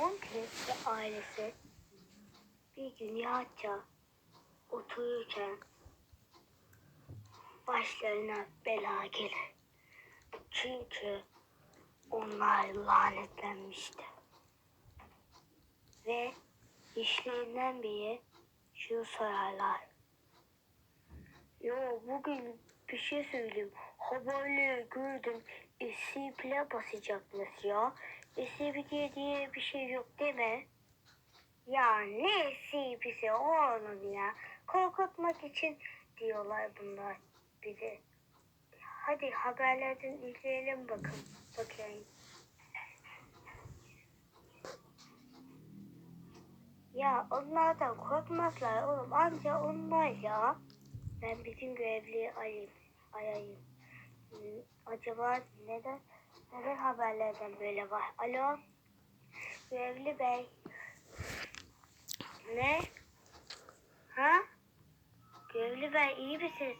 Monty ve ailesi bir gün rahatça otururken başlarına bela gelir. Çünkü onlar lanetlenmişti. Ve işlerinden biri şunu sorarlar. Yo bugün bir şey söyleyeyim. Haberleri gördüm. SCP'le basacaklar ya. SCP diye, bir şey yok deme. Ya ne SCP'si oğlum ya. Korkutmak için diyorlar bunlar bize. Hadi haberlerden izleyelim bakın. Bakayım. Ya onlardan korkmazlar oğlum. Anca onlar ya. Ben bütün görevliyi arayayım. Arayayım. Acaba neden neden haberlerden böyle var? Alo? Görevli bey. Ne? Ha? Görevli bey iyi misiniz?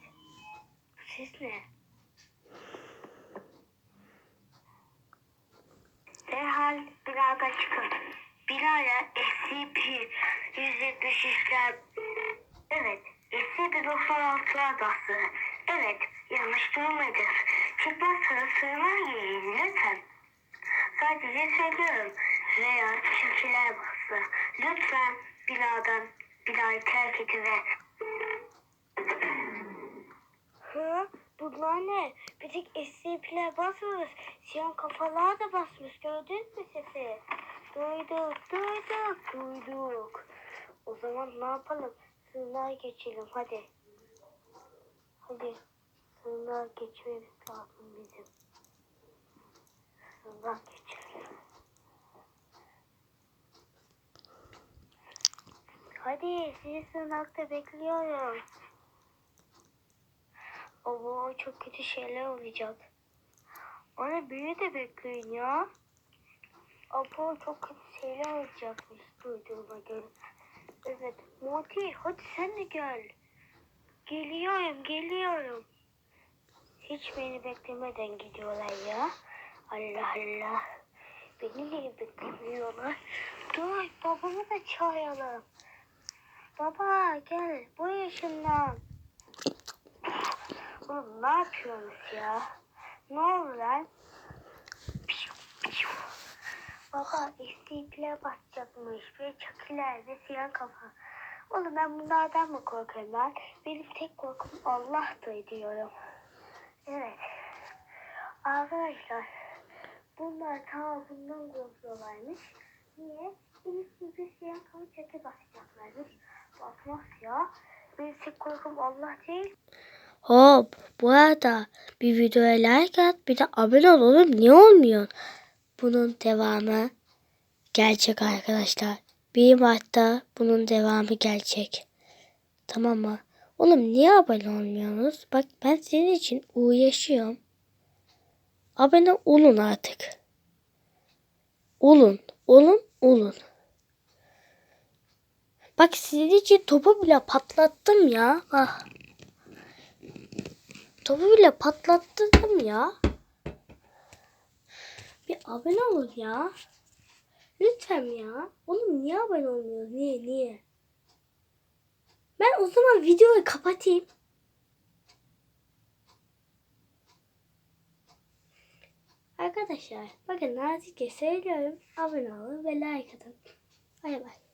Siz ne? Derhal binadan çıkın. Binaya SCP-173'ler... Evet, SCP-96'lar bastı. Evet, yanlış duymadınız. Çıkmazsanız sığınma giyin lütfen. Sadece söylüyorum. Veya çiftçiler bastı. Lütfen binadan binayı terk edin ve... Hı? Bunlar ne? Bir tek SCP'ler basmıyoruz. Siyah kafalar da basmış. Gördün mü sesi? Duyduk, duyduk, duyduk. O zaman ne yapalım? Sığınağa geçelim hadi. Hadi. Sığınağa geçmemiz lazım bizim. Sığınağa geçelim. Hadi sizi sığınakta bekliyorum. Oo çok kötü şeyler olacak. Ona büyü de bekleyin ya. Apo çok kötü şeyler olacakmış duyduğuma göre. Evet Monty hadi sen de gel. Geliyorum geliyorum. Hiç beni beklemeden gidiyorlar ya. Allah Allah. Beni niye beklemiyorlar? Dur babamı da çağıralım. Baba gel bu yaşından. Oğlum ne yapıyorsunuz ya? Ne oldu lan? Baba istikler basacakmış. Ve çakılar ve siyah kafa. Oğlum ben bunlardan mı korkarım ben? Benim tek korkum Allah'tır diyorum. Evet. Arkadaşlar bunlar ta bundan korkuyorlarmış. Niye? Birisi bir siyah kafa çakı basacaklarmış. Basmaz ya. Benim tek korkum Allah değil. Hop bu arada bir videoya like at bir de abone ol oğlum niye olmuyor? Bunun devamı gelecek arkadaşlar. 1 Mart'ta bunun devamı gelecek. Tamam mı? Oğlum niye abone olmuyorsunuz? Bak ben senin için uğraşıyorum. Abone olun artık. Olun, olun, olun. Bak sizin için topu bile patlattım ya. Ah. Topu bile patlattım ya. Bir abone olun ya. Lütfen ya. Oğlum niye abone olmuyor? Niye niye? O zaman videoyu kapatayım. Arkadaşlar bakın nazikçe söylüyorum. Abone olun ve like atın. Bay bay.